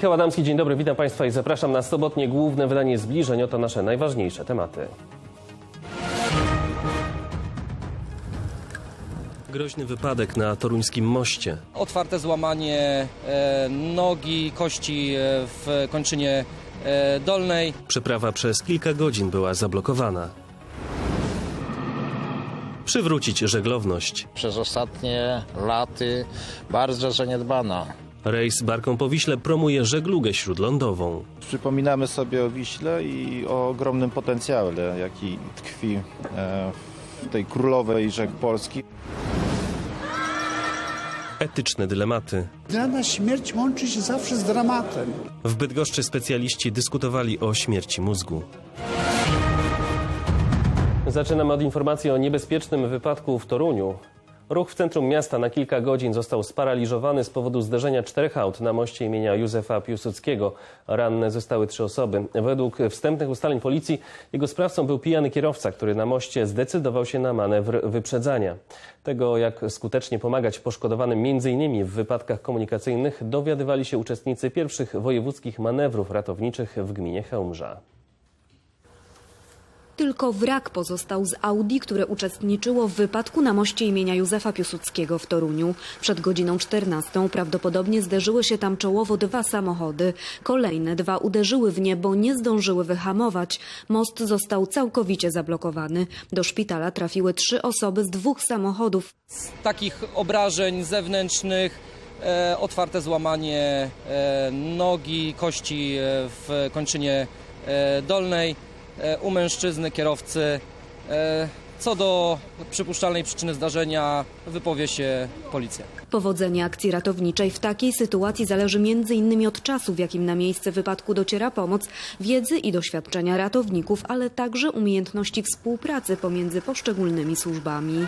Michał Adamski, dzień dobry, witam Państwa i zapraszam na sobotnie główne wydanie zbliżeń. Oto nasze najważniejsze tematy. Groźny wypadek na toruńskim moście. otwarte złamanie e, nogi, kości e, w kończynie e, dolnej. Przeprawa przez kilka godzin była zablokowana. Przywrócić żeglowność. przez ostatnie laty bardzo zaniedbana. Rejs barką po Wiśle promuje żeglugę śródlądową. Przypominamy sobie o Wiśle i o ogromnym potencjale, jaki tkwi e, w tej królowej rzek Polski. Etyczne dylematy. Dla nas śmierć łączy się zawsze z dramatem. W Bydgoszczy specjaliści dyskutowali o śmierci mózgu. Zaczynamy od informacji o niebezpiecznym wypadku w Toruniu. Ruch w centrum miasta na kilka godzin został sparaliżowany z powodu zderzenia czterech aut na moście imienia Józefa Piłsudskiego. Ranne zostały trzy osoby. Według wstępnych ustaleń policji jego sprawcą był pijany kierowca, który na moście zdecydował się na manewr wyprzedzania. Tego, jak skutecznie pomagać poszkodowanym m.in. w wypadkach komunikacyjnych, dowiadywali się uczestnicy pierwszych wojewódzkich manewrów ratowniczych w gminie Chełmża. Tylko wrak pozostał z Audi, które uczestniczyło w wypadku na moście imienia Józefa Piłsudskiego w Toruniu. Przed godziną 14 prawdopodobnie zderzyły się tam czołowo dwa samochody. Kolejne dwa uderzyły w nie, bo nie zdążyły wyhamować. Most został całkowicie zablokowany. Do szpitala trafiły trzy osoby z dwóch samochodów. Takich obrażeń zewnętrznych, e, otwarte złamanie e, nogi, kości e, w kończynie e, dolnej u mężczyzny kierowcy. E, co do przypuszczalnej przyczyny zdarzenia wypowie się policja. Powodzenie akcji ratowniczej w takiej sytuacji zależy m.in. od czasu, w jakim na miejsce wypadku dociera pomoc, wiedzy i doświadczenia ratowników, ale także umiejętności współpracy pomiędzy poszczególnymi służbami.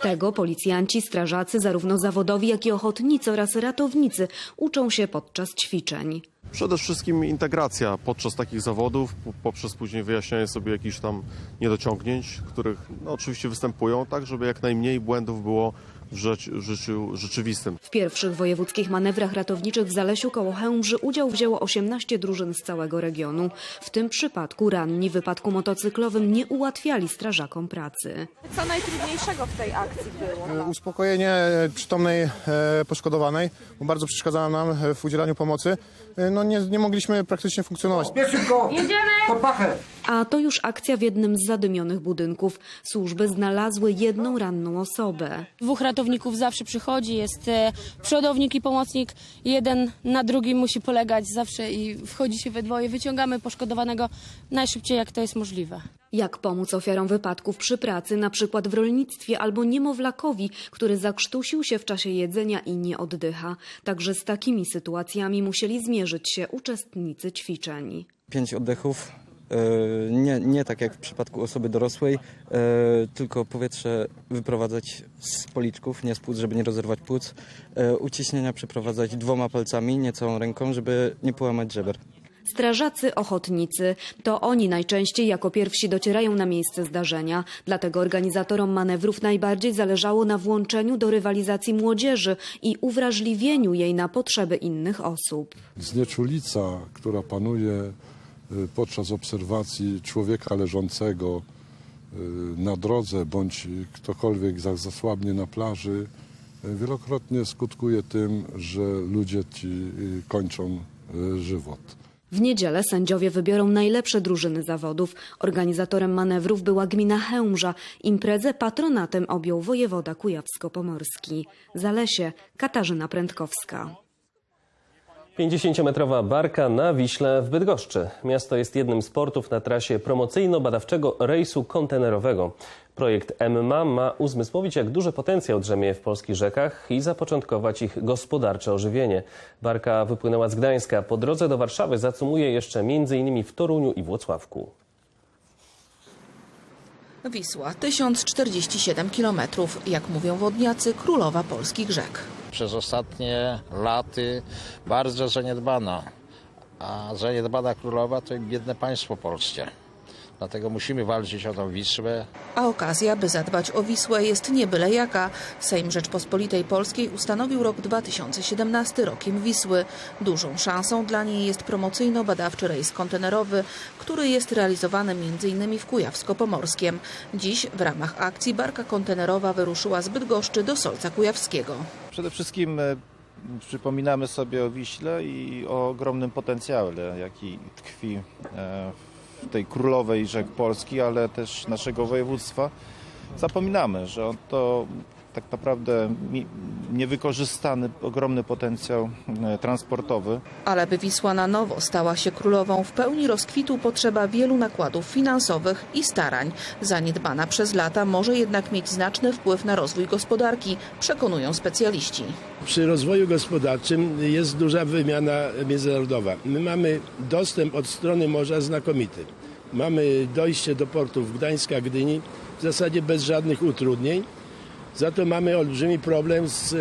Tego policjanci, strażacy, zarówno zawodowi, jak i ochotnicy oraz ratownicy uczą się podczas ćwiczeń. Przede wszystkim integracja podczas takich zawodów, po- poprzez później wyjaśnianie sobie jakichś tam niedociągnięć, których no, oczywiście występują, tak żeby jak najmniej błędów było w życiu, w życiu rzeczywistym. W pierwszych wojewódzkich manewrach ratowniczych w Zalesiu koło Chełmży udział wzięło 18 drużyn z całego regionu. W tym przypadku ranni w wypadku motocyklowym nie ułatwiali strażakom pracy. Co najtrudniejszego w tej akcji było? uspokojenie przytomnej e, poszkodowanej, bo bardzo przeszkadzała nam e, w udzielaniu pomocy. E, No nie, nie mogliśmy praktycznie funkcjonować. A to już akcja w jednym z zadymionych budynków. Służby znalazły jedną ranną osobę. Dwóch ratowników zawsze przychodzi, jest e, przodownik i pomocnik. Jeden na drugim musi polegać zawsze i wchodzi się we dwoje. Wyciągamy poszkodowanego najszybciej, jak to jest możliwe. Jak pomóc ofiarom wypadków przy pracy, na przykład w rolnictwie albo niemowlakowi, który zakrztusił się w czasie jedzenia i nie oddycha. Także z takimi sytuacjami musieli zmierzyć się uczestnicy ćwiczeń. pięć oddechów. E, Nie, nie tak jak w przypadku osoby dorosłej, e, tylko powietrze wyprowadzać z policzków, nie z płuc, żeby nie rozerwać płuc. E, Uciśnienia przeprowadzać dwoma palcami, nie całą ręką, żeby nie połamać żeber. Strażacy ochotnicy to oni najczęściej jako pierwsi docierają na miejsce zdarzenia. Dlatego organizatorom manewrów najbardziej zależało na włączeniu do rywalizacji młodzieży i uwrażliwieniu jej na potrzeby innych osób. znieczulica, która panuje podczas obserwacji człowieka leżącego y, na drodze bądź ktokolwiek za- zasłabnie na plaży, y, wielokrotnie skutkuje tym, że ludzie ci y, kończą y, żywot. W niedzielę sędziowie wybiorą najlepsze drużyny zawodów. Organizatorem manewrów była gmina Chełmża. Imprezę patronatem objął wojewoda kujawsko-pomorski. Zalesie Katarzyna Prędkowska. 50-metrowa barka na Wiśle w Bydgoszczy. Miasto jest jednym z portów na trasie promocyjno-badawczego rejsu kontenerowego. Projekt MMA ma uzmysłowić, jak duży potencjał drzemie w polskich rzekach i zapoczątkować ich gospodarcze ożywienie. Barka wypłynęła z Gdańska. Po drodze do Warszawy zacumuje jeszcze m.in. w Toruniu i Włocławku. Wisła 1047 km, jak mówią wodniacy, królowa polskich rzek. Przez ostatnie laty bardzo zaniedbana. A zaniedbana królowa to biedne państwo polskie. Dlatego musimy walczyć o tą Wisłę. A okazja, by zadbać o Wisłę jest nie byle jaka. Sejm Rzeczpospolitej Polskiej ustanowił rok 2017 rokiem Wisły. Dużą szansą dla niej jest promocyjno-badawczy rejs kontenerowy, który jest realizowany m.in. w Kujawsko-Pomorskiem. Dziś w ramach akcji barka kontenerowa wyruszyła z Bydgoszczy do Solca Kujawskiego. Przede wszystkim e, przypominamy sobie o Wiśle i o ogromnym potencjale, jaki tkwi e, w tej królowej rzek Polski, ale też naszego województwa. Zapominamy, że to tak naprawdę niewykorzystany ogromny potencjał e, transportowy. Ale by Wisła na nowo stała się królową w pełni rozkwitu potrzeba wielu nakładów finansowych i starań. Zaniedbana przez lata może jednak mieć znaczny wpływ na rozwój gospodarki, przekonują specjaliści. Przy rozwoju gospodarczym jest duża wymiana międzynarodowa. My mamy dostęp od strony morza znakomity. Mamy dojście do portów Gdańska, Gdyni w zasadzie bez żadnych utrudnień. Za to mamy olbrzymi problem z e,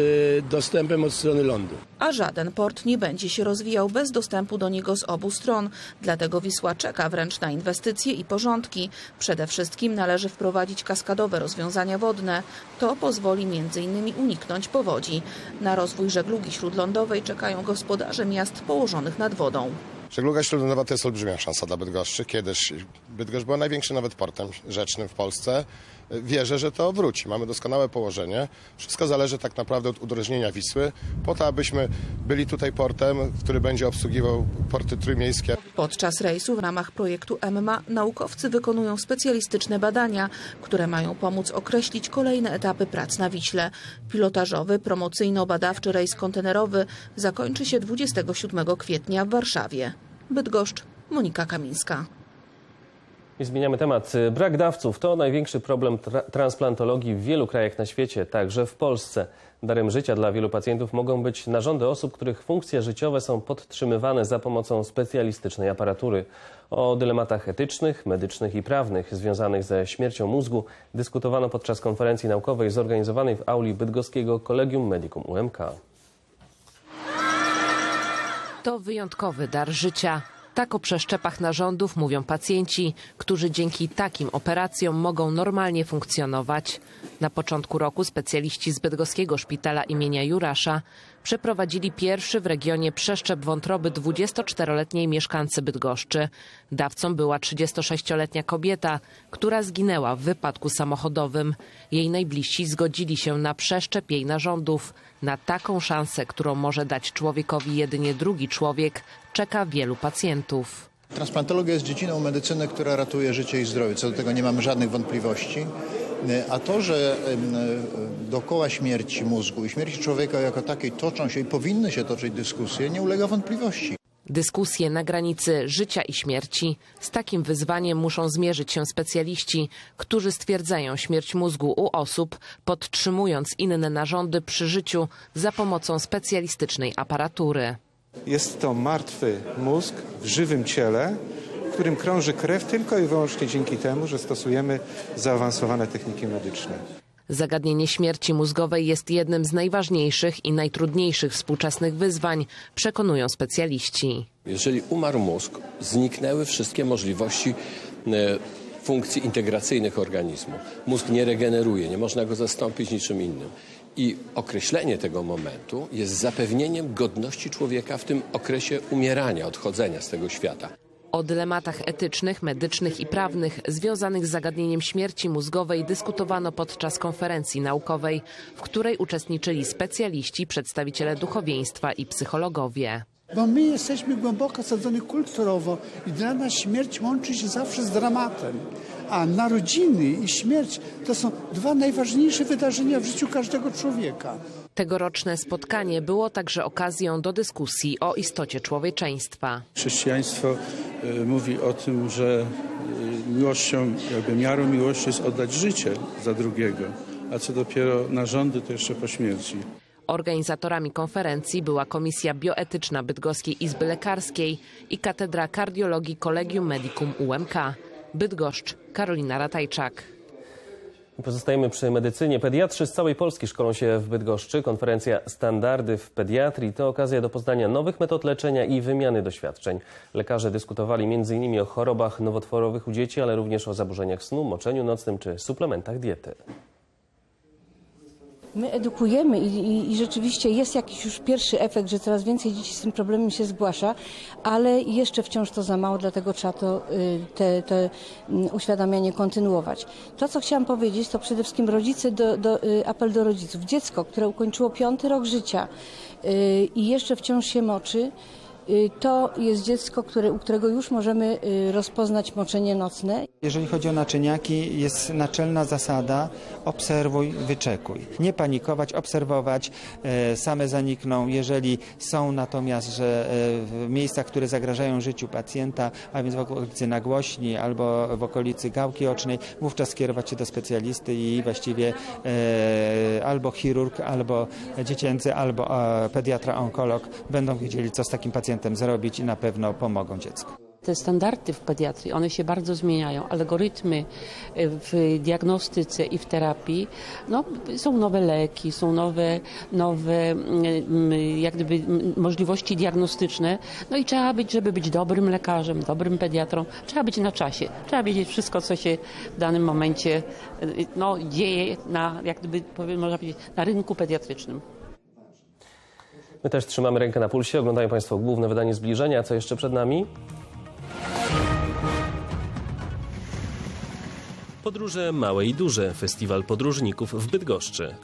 dostępem od strony lądu. A żaden port nie będzie się rozwijał bez dostępu do niego z obu stron. Dlatego Wisła czeka wręcz na inwestycje i porządki. Przede wszystkim należy wprowadzić kaskadowe rozwiązania wodne. To pozwoli m.in. uniknąć powodzi. Na rozwój żeglugi śródlądowej czekają gospodarze miast położonych nad wodą. Żegluga śródlądowa to jest olbrzymia szansa dla Bydgoszczy. Kiedyś Bydgoszcz była największym nawet portem rzecznym w Polsce. Wierzę, że to wróci. Mamy doskonałe położenie. Wszystko zależy tak naprawdę od udrożnienia Wisły, po to, abyśmy byli tutaj portem, który będzie obsługiwał porty trójmiejskie. Podczas rejsu w ramach projektu EMMA naukowcy wykonują specjalistyczne badania, które mają pomóc określić kolejne etapy prac na Wiśle. Pilotażowy, promocyjno-badawczy rejs kontenerowy zakończy się 27 kwietnia w Warszawie. Bydgoszcz, Monika Kamińska. I zmieniamy temat. Brak dawców to największy problem tra- transplantologii w wielu krajach na świecie, także w Polsce. Darem życia dla wielu pacjentów mogą być narządy osób, których funkcje życiowe są podtrzymywane za pomocą specjalistycznej aparatury. O dylematach etycznych, medycznych i prawnych związanych ze śmiercią mózgu dyskutowano podczas konferencji naukowej zorganizowanej w auli bydgoskiego Collegium Medicum UMK. To wyjątkowy dar życia. Tak o przeszczepach narządów mówią pacjenci, którzy dzięki takim operacjom mogą normalnie funkcjonować. Na początku roku specjaliści z Bydgoskiego Szpitala imienia Jurasza przeprowadzili pierwszy w regionie przeszczep wątroby 24-letniej mieszkancy Bydgoszczy. Dawcą była 36-letnia kobieta, która zginęła w wypadku samochodowym. Jej najbliżsi zgodzili się na przeszczep jej narządów. Na taką szansę, którą może dać człowiekowi jedynie drugi człowiek, czeka wielu pacjentów. Transplantologia jest dziedziną medycyny, która ratuje życie i zdrowie. Co do tego nie mamy żadnych wątpliwości. A to, że e, dookoła śmierci mózgu i śmierci człowieka jako takiej toczą się i powinny się toczyć dyskusje, nie ulega wątpliwości. Dyskusje na granicy życia i śmierci. Z takim wyzwaniem muszą zmierzyć się specjaliści, którzy stwierdzają śmierć mózgu u osób, podtrzymując inne narządy przy życiu za pomocą specjalistycznej aparatury. Jest to martwy mózg w żywym ciele, którym krąży krew tylko i wyłącznie dzięki temu, że stosujemy zaawansowane techniki medyczne. Zagadnienie śmierci mózgowej jest jednym z najważniejszych i najtrudniejszych współczesnych wyzwań, przekonują specjaliści. Jeżeli umarł mózg, zniknęły wszystkie możliwości e, funkcji integracyjnych organizmu. Mózg nie regeneruje, nie można go zastąpić niczym innym. I określenie tego momentu jest zapewnieniem godności człowieka w tym okresie umierania, odchodzenia z tego świata. O dylematach etycznych, medycznych i prawnych związanych z zagadnieniem śmierci mózgowej dyskutowano podczas konferencji naukowej, w której uczestniczyli specjaliści, przedstawiciele duchowieństwa i psychologowie. Bo my jesteśmy głęboko sadzeni kulturowo i dla nas śmierć łączy się zawsze z dramatem. A narodziny i śmierć to są dwa najważniejsze wydarzenia w życiu każdego człowieka. Tegoroczne spotkanie było także okazją do dyskusji o istocie człowieczeństwa. Chrześcijaństwo y, mówi o tym, że y, miłością, jakby miarą miłości jest oddać życie za drugiego, a co dopiero narządy to jeszcze po śmierci. Organizatorami konferencji była Komisja Bioetyczna Bydgoskiej Izby Lekarskiej i Katedra Kardiologii Collegium Medicum UMK. Bydgoszcz, Karolina Ratajczak. Pozostajemy przy medycynie. Pediatrzy z całej Polski szkolą się w Bydgoszczy. Konferencja Standardy w pediatrii to okazja do poznania nowych metod leczenia i wymiany doświadczeń. Lekarze dyskutowali m.in. o chorobach nowotworowych u dzieci, ale również o zaburzeniach snu, moczeniu nocnym czy suplementach diety. My edukujemy i, i, i rzeczywiście jest jakiś już pierwszy efekt, że coraz więcej dzieci z tym problemem się zgłasza, ale jeszcze wciąż to za mało, dlatego trzeba to y, te, te mm, uświadamianie kontynuować. To, co chciałam powiedzieć, to przede wszystkim rodzice, do, do, y, apel do rodziców. Dziecko, które ukończyło piąty rok życia y, i jeszcze wciąż się moczy, to jest dziecko, które, u którego już możemy rozpoznać moczenie nocne. Jeżeli chodzi o naczyniaki, jest naczelna zasada obserwuj, wyczekuj. Nie panikować, obserwować, e, same zanikną. Jeżeli są natomiast, że e, w miejscach, które zagrażają życiu pacjenta, a więc w okolicy nagłośni albo w okolicy gałki ocznej, wówczas skierować się do specjalisty i właściwie e, albo chirurg, albo dziecięcy, albo pediatra, onkolog będą wiedzieli, co z takim pacjentem zrobić i na pewno pomogą dziecku. Te standardy w pediatrii, one się bardzo zmieniają. Algorytmy w diagnostyce i w terapii, no, są nowe leki, są nowe, nowe mm, jak gdyby mm, możliwości diagnostyczne. No i trzeba być, żeby być dobrym lekarzem, dobrym pediatrą, trzeba być na czasie. Trzeba wiedzieć wszystko, co się w danym momencie y, no, dzieje na, jak gdyby, można powiedzieć, na rynku pediatrycznym. My też trzymamy rękę na pulsie. Oglądają Państwo główne wydanie zbliżenia. Co jeszcze przed nami? Podróże małe i duże. Festiwal podróżników w Bydgoszczy.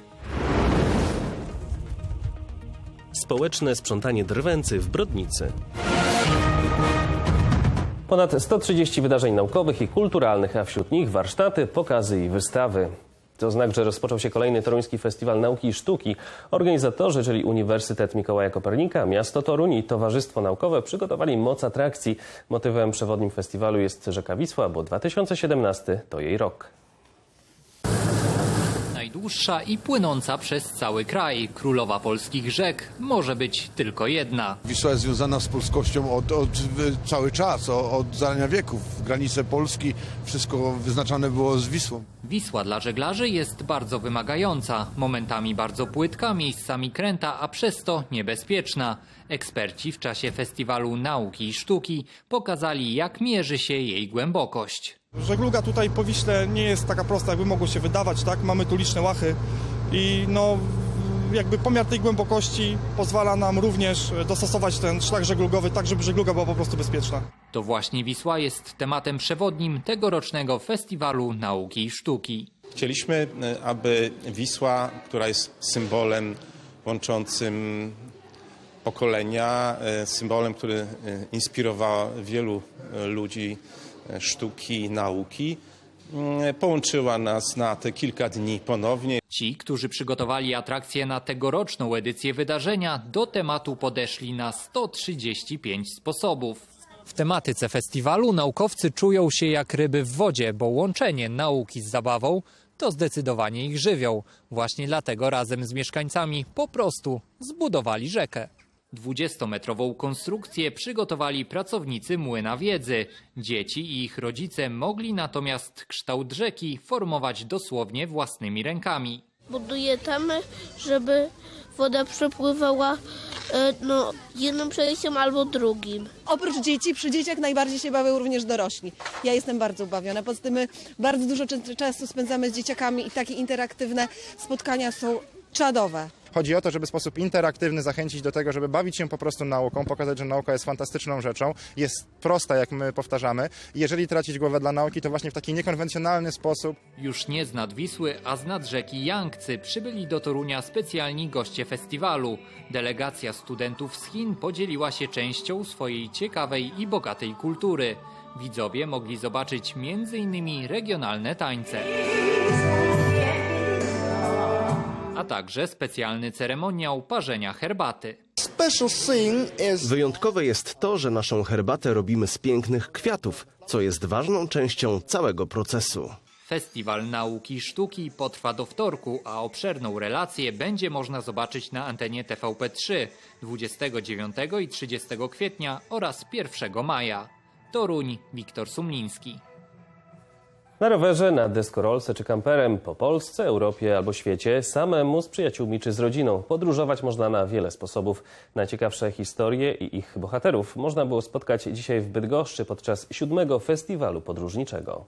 Społeczne sprzątanie drwęcy w Brodnicy. Ponad 130 wydarzeń naukowych i kulturalnych, a wśród nich warsztaty, pokazy i wystawy. To znak, że rozpoczął się kolejny Toruński Festiwal Nauki i Sztuki. Organizatorzy, czyli Uniwersytet Mikołaja Kopernika, Miasto Toruń i Towarzystwo Naukowe przygotowali moc atrakcji. Motywem przewodnim festiwalu jest rzeka Wisła, bo 2017 to jej rok. Najdłuższa i płynąca przez cały kraj. Królowa polskich rzek może być tylko jedna. Wisła jest związana z polskością od, od cały czas, od, od zarania wieków. Granice Polski, wszystko wyznaczane było z Wisłą. Wisła dla żeglarzy jest bardzo wymagająca, momentami bardzo płytka, miejscami kręta, a przez to niebezpieczna. Eksperci w czasie festiwalu nauki i sztuki pokazali, jak mierzy się jej głębokość. Żegluga tutaj po Wiśle nie jest taka prosta, jakby mogło się wydawać, tak? Mamy tu liczne łachy i no jakby pomiar tej głębokości pozwala nam również dostosować ten szlak żeglugowy tak, żeby żegluga była po prostu bezpieczna. To właśnie Wisła jest tematem przewodnim tegorocznego festiwalu nauki i sztuki. Chcieliśmy, e, aby Wisła, która jest symbolem łączącym pokolenia, e, symbolem, który e, inspirował wielu ludzi sztuki i nauki, mm, połączyła nas na te kilka dni ponownie. Ci, którzy przygotowali atrakcję na tegoroczną edycję wydarzenia, do tematu podeszli na 135 sposobów. W tematyce festiwalu naukowcy czują się jak ryby w wodzie, bo łączenie nauki z zabawą to zdecydowanie ich żywioł. Właśnie dlatego razem z mieszkańcami po prostu zbudowali rzekę. 20-metrową konstrukcję przygotowali pracownicy Młyna Wiedzy. Dzieci i ich rodzice mogli natomiast kształt rzeki formować dosłownie własnymi rękami. Buduję tamę, żeby woda przepływała e, no, jednym przejściem albo drugim. Oprócz dzieci, przy dzieciach najbardziej się bawią również dorośli. Ja jestem bardzo ubawiona. Poza tym my bardzo dużo czasu spędzamy z dzieciakami i takie interaktywne spotkania są czadowe. Chodzi o to, żeby w sposób interaktywny zachęcić do tego, żeby bawić się po prostu nauką, pokazać, że nauka jest fantastyczną rzeczą, jest prosta, jak my powtarzamy. Jeżeli tracić głowę dla nauki, to właśnie w taki niekonwencjonalny sposób. Już nie z nad Wisły, a z nad rzeki Yangtze przybyli do Torunia specjalni goście festiwalu. Delegacja studentów z Chin podzieliła się częścią swojej ciekawej i bogatej kultury. Widzowie mogli zobaczyć m.in. regionalne tańce. A także specjalny ceremoniał parzenia herbaty. Wyjątkowe jest to, że naszą herbatę robimy z pięknych kwiatów, co jest ważną częścią całego procesu. Festiwal Nauki i Sztuki potrwa do wtorku, a obszerną relację będzie można zobaczyć na antenie TVP3 29 i 30 kwietnia oraz 1 maja. Toruń, Wiktor Sumliński. Na rowerze, na deskorolce czy kamperem po Polsce, Europie albo świecie, samemu z przyjaciółmi czy z rodziną. Podróżować można na wiele sposobów. Najciekawsze historie i ich bohaterów można było spotkać dzisiaj w Bydgoszczy podczas siódmego festiwalu podróżniczego.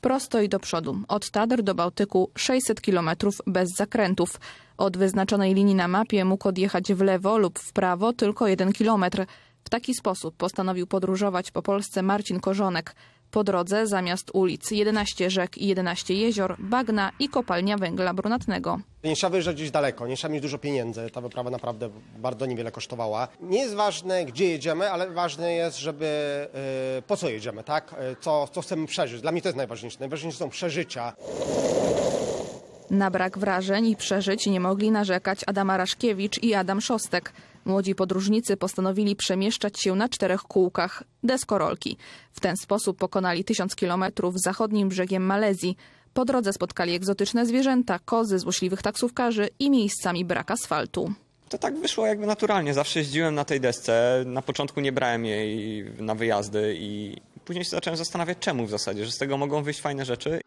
Prosto i do przodu. Od Tatr do Bałtyku 600 km bez zakrętów. Od wyznaczonej linii na mapie mógł odjechać w lewo lub w prawo tylko jeden kilometr. W taki sposób postanowił podróżować po Polsce Marcin Korzonek. Po drodze zamiast ulic 11 rzek i 11 jezior, bagna i kopalnia węgla brunatnego. Nie trzeba wyjeżdżać gdzieś daleko, nie trzeba mieć dużo pieniędzy. Ta wyprawa naprawdę bardzo niewiele kosztowała. Nie jest ważne, gdzie jedziemy, ale ważne jest, żeby y, po co jedziemy, tak? Y, Co, co chcemy przeżyć. Dla mnie to jest najważniejsze. Najważniejsze są przeżycia. Na brak wrażeń i przeżyć nie mogli narzekać Adama Raszkiewicz i Adam Szostek. Młodzi podróżnicy postanowili przemieszczać się na czterech kółkach deskorolki. W ten sposób pokonali tysiąc kilometrów zachodnim brzegiem Malezji. Po drodze spotkali egzotyczne zwierzęta, kozy, złośliwych taksówkarzy i miejscami brak asfaltu. To tak wyszło jakby naturalnie. Zawsze jeździłem na tej desce. Na początku nie brałem jej na wyjazdy i później się zacząłem zastanawiać czemu w zasadzie, że z tego mogą wyjść fajne rzeczy.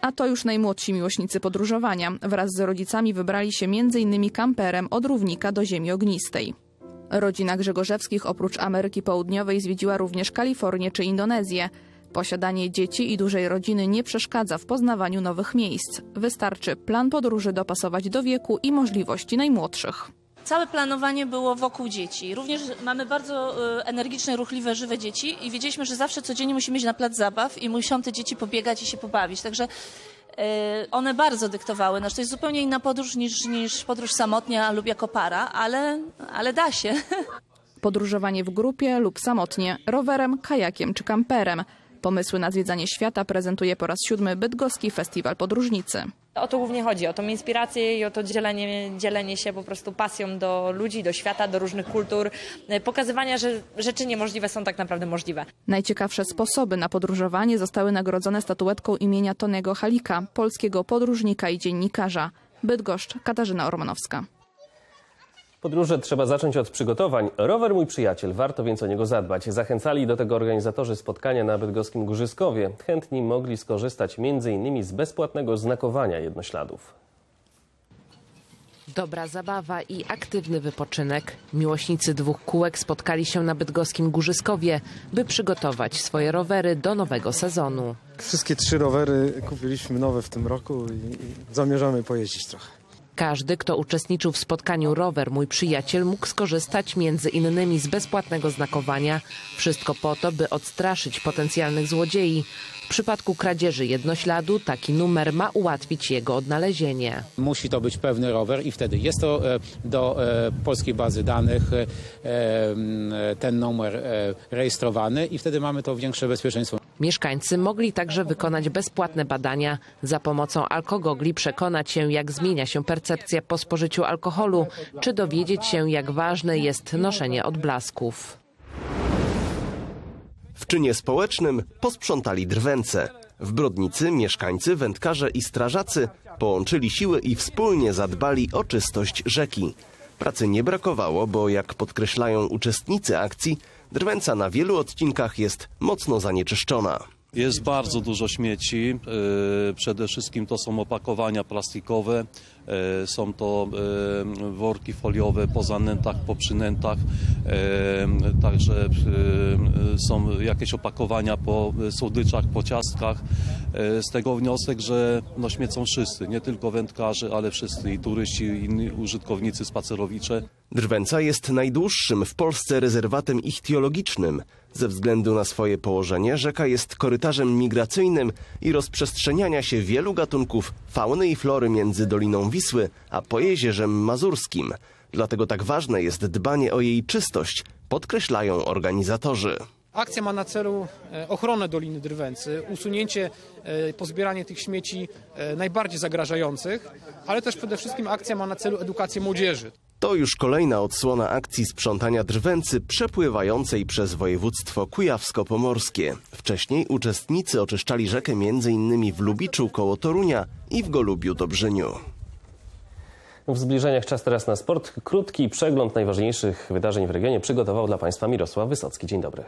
A to już najmłodsi miłośnicy podróżowania. Wraz z rodzicami wybrali się m.in. kamperem od Równika do Ziemi Ognistej. Rodzina Grzegorzewskich oprócz Ameryki Południowej zwiedziła również Kalifornię czy Indonezję. Posiadanie dzieci i dużej rodziny nie przeszkadza w poznawaniu nowych miejsc. Wystarczy plan podróży dopasować do wieku i możliwości najmłodszych. Całe planowanie było wokół dzieci. Również mamy bardzo y, energiczne, ruchliwe, żywe dzieci i wiedzieliśmy, że zawsze codziennie musimy iść na plac zabaw i muszą te dzieci pobiegać i się pobawić. Także y, one bardzo dyktowały. Znaczy, to jest zupełnie inna podróż niż, niż podróż samotnia lub jako para, ale, ale da się. Podróżowanie w grupie lub samotnie, rowerem, kajakiem czy kamperem. Pomysły na zwiedzanie świata prezentuje po raz siódmy Bydgoski Festiwal Podróżnicy. O to głównie chodzi, o tą inspirację i o to dzielenie, dzielenie się po prostu pasją do ludzi, do świata, do różnych kultur, pokazywania, że rzeczy niemożliwe są tak naprawdę możliwe. Najciekawsze sposoby na podróżowanie zostały nagrodzone statuetką imienia Tonego Halika, polskiego podróżnika i dziennikarza. Bydgoszcz, Katarzyna Ormanowska. Podróże trzeba zacząć od przygotowań. Rower mój przyjaciel, warto więc o niego zadbać. Zachęcali do tego organizatorzy spotkania na bydgoskim Górzyskowie. Chętni mogli skorzystać m.in. z bezpłatnego znakowania jednośladów. Dobra zabawa i aktywny wypoczynek. Miłośnicy dwóch kółek spotkali się na bydgoskim Górzyskowie, by przygotować swoje rowery do nowego sezonu. Wszystkie trzy rowery kupiliśmy nowe w tym roku i i zamierzamy pojeździć trochę. Każdy, kto uczestniczył w spotkaniu Rower Mój Przyjaciel mógł skorzystać między innymi z bezpłatnego znakowania. Wszystko po to, by odstraszyć potencjalnych złodziei. W przypadku kradzieży jednośladu taki numer ma ułatwić jego odnalezienie. Musi to być pewny rower i wtedy jest to e, do e, polskiej bazy danych e, ten numer rejestrowany i wtedy mamy to większe bezpieczeństwo. Mieszkańcy mogli także wykonać bezpłatne badania. Za pomocą alkogogli przekonać się, jak zmienia się percepcja po spożyciu alkoholu, czy dowiedzieć się, jak ważne jest noszenie odblasków. W czynie społecznym posprzątali drwęce. W Brodnicy mieszkańcy, wędkarze i strażacy połączyli siły i wspólnie zadbali o czystość rzeki. Pracy nie brakowało, bo jak podkreślają uczestnicy akcji, drwęca na wielu odcinkach jest mocno zanieczyszczona. Jest bardzo dużo śmieci. Yy, Przede wszystkim to są opakowania plastikowe, Są to e, worki foliowe po zanętach, po przynętach, e, także e, są jakieś opakowania po słodyczach, po ciastkach. E, Z tego wniosek, że no, śmiecą wszyscy, nie tylko wędkarze, ale wszyscy i turyści, i inni użytkownicy spacerowicze. Drwęca jest najdłuższym w Polsce rezerwatem ichtiologicznym. Ze względu na swoje położenie rzeka jest korytarzem migracyjnym i rozprzestrzeniania się wielu gatunków fauny i flory między Doliną Wisły a Pojezierzem Mazurskim. Dlatego tak ważne jest dbanie o jej czystość, podkreślają organizatorzy. Akcja ma na celu e, ochronę Doliny Drwęcy, usunięcie, e, pozbieranie tych śmieci e, najbardziej zagrażających, ale też przede wszystkim akcja ma na celu edukację młodzieży. To już kolejna odsłona akcji sprzątania drwęcy przepływającej przez województwo kujawsko-pomorskie. Wcześniej uczestnicy oczyszczali rzekę m.in. w Lubiczu koło Torunia i w Golubiu Dobrzyniu. W zbliżeniach czas teraz na sport. Krótki przegląd najważniejszych wydarzeń w regionie przygotował dla Państwa Mirosław Wysocki. Dzień dobry.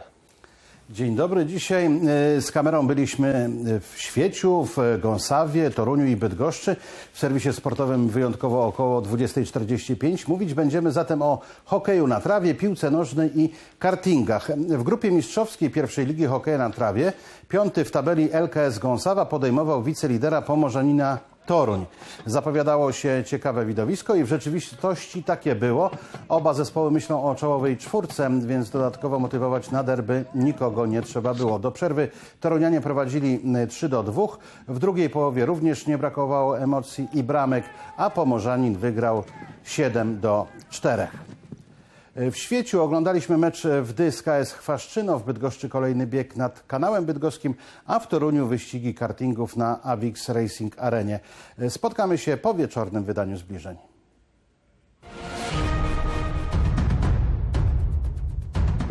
Dzień dobry. Dzisiaj e, z kamerą byliśmy w Świeciu, w Gąsawie, Toruniu i Bydgoszczy. W serwisie sportowym wyjątkowo około 20.45. Mówić będziemy zatem o hokeju na trawie, piłce nożnej i kartingach. W grupie mistrzowskiej pierwszej ligi hokeja na trawie piąty w tabeli LKS Gąsawa podejmował wicelidera Pomorzanina Toruń. Zapowiadało się ciekawe widowisko i w rzeczywistości takie było. Oba zespoły myślą o czołowej czwórce, więc dodatkowo motywować na derby nikogo nie trzeba było. Do przerwy Torunianie prowadzili 3 do 2. W drugiej połowie również nie brakowało emocji i bramek, a Pomorzanin wygrał 7 do 4. W Świeciu oglądaliśmy mecz w DYS KS Chwaszczyno, w Bydgoszczy kolejny bieg nad kanałem bydgoskim, a w Toruniu wyścigi kartingów na Avix Racing Arenie. Spotkamy się po wieczornym wydaniu zbliżeń.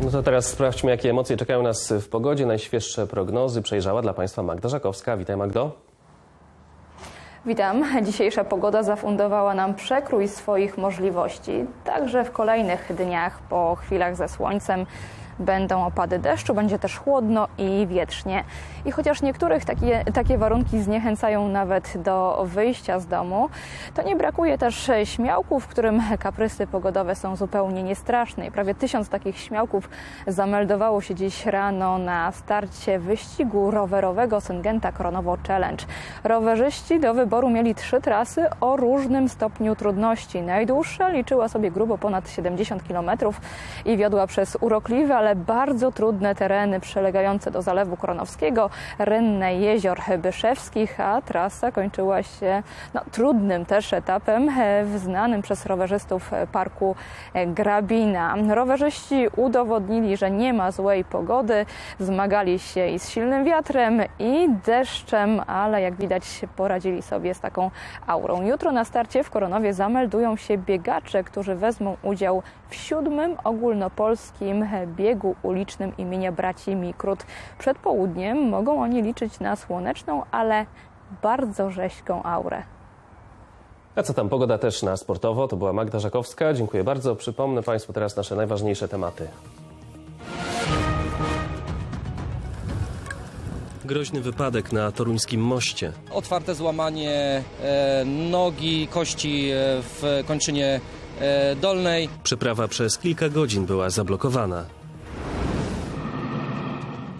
No to teraz sprawdźmy, jakie emocje czekają nas w pogodzie. Najświeższe prognozy przejrzała dla Państwa Magda Żakowska. Witaj Magdo. Witam. Dzisiejsza pogoda zafundowała nam przekrój swoich możliwości. Także w kolejnych dniach po chwilach ze słońcem będą opady deszczu, będzie też chłodno i wietrznie. I chociaż niektórych takie, takie warunki zniechęcają nawet do wyjścia z domu, to nie brakuje też śmiałków, w którym kaprysy pogodowe są zupełnie niestraszne. I prawie tysiąc takich śmiałków zameldowało się dziś rano na starcie wyścigu rowerowego Syngenta Kronowo Challenge. Rowerzyści do wyboru mieli trzy trasy o różnym stopniu trudności. Najdłuższa liczyła sobie grubo ponad 70 km i wiodła przez urokliwe, ale bardzo trudne tereny przylegające do Zalewu Kronowskiego, rynne jezior Byszewskich, a trasa kończyła się no, trudnym też etapem e, w znanym przez rowerzystów parku Grabina. Rowerzyści udowodnili, że nie ma złej pogody, zmagali się i z silnym wiatrem i deszczem, ale jak widać poradzili sobie z taką aurą. Jutro na starcie w Koronowie zameldują się biegacze, którzy wezmą udział w siódmym ogólnopolskim biegu ulicznym imienia braci Mikrut. Przed południem mogą oni liczyć na słoneczną, ale bardzo rześką aurę. A co tam, pogoda też na sportowo. To była Magda Żakowska. Dziękuję bardzo. Przypomnę Państwu teraz nasze najważniejsze tematy. Groźny wypadek na toruńskim moście. Otwarte złamanie e, nogi, kości e, w kończynie e, dolnej. Przeprawa przez kilka godzin była zablokowana.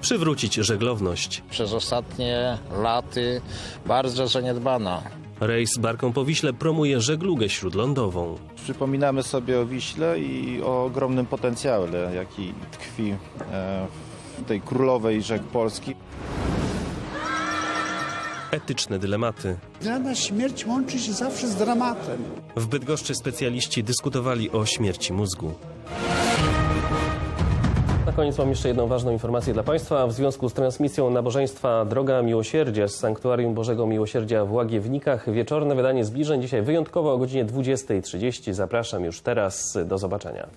Przywrócić żeglowność. Przez ostatnie laty bardzo zaniedbana. Rejs barką po Wiśle promuje żeglugę śródlądową. Przypominamy sobie o Wiśle i o ogromnym potencjale, jaki tkwi e, w tej królowej rzek Polski. Etyczne dylematy. Dla nas śmierć łączy się zawsze z dramatem. W Bydgoszczy specjaliści dyskutowali o śmierci mózgu. Koniec mam jeszcze jedną ważną informację dla Państwa. W związku z transmisją nabożeństwa Droga Miłosierdzia z Sanktuarium Bożego Miłosierdzia w Łagiewnikach wieczorne wydanie zbliżeń dzisiaj wyjątkowo o godzinie 20.30. Zapraszam już teraz. Do zobaczenia.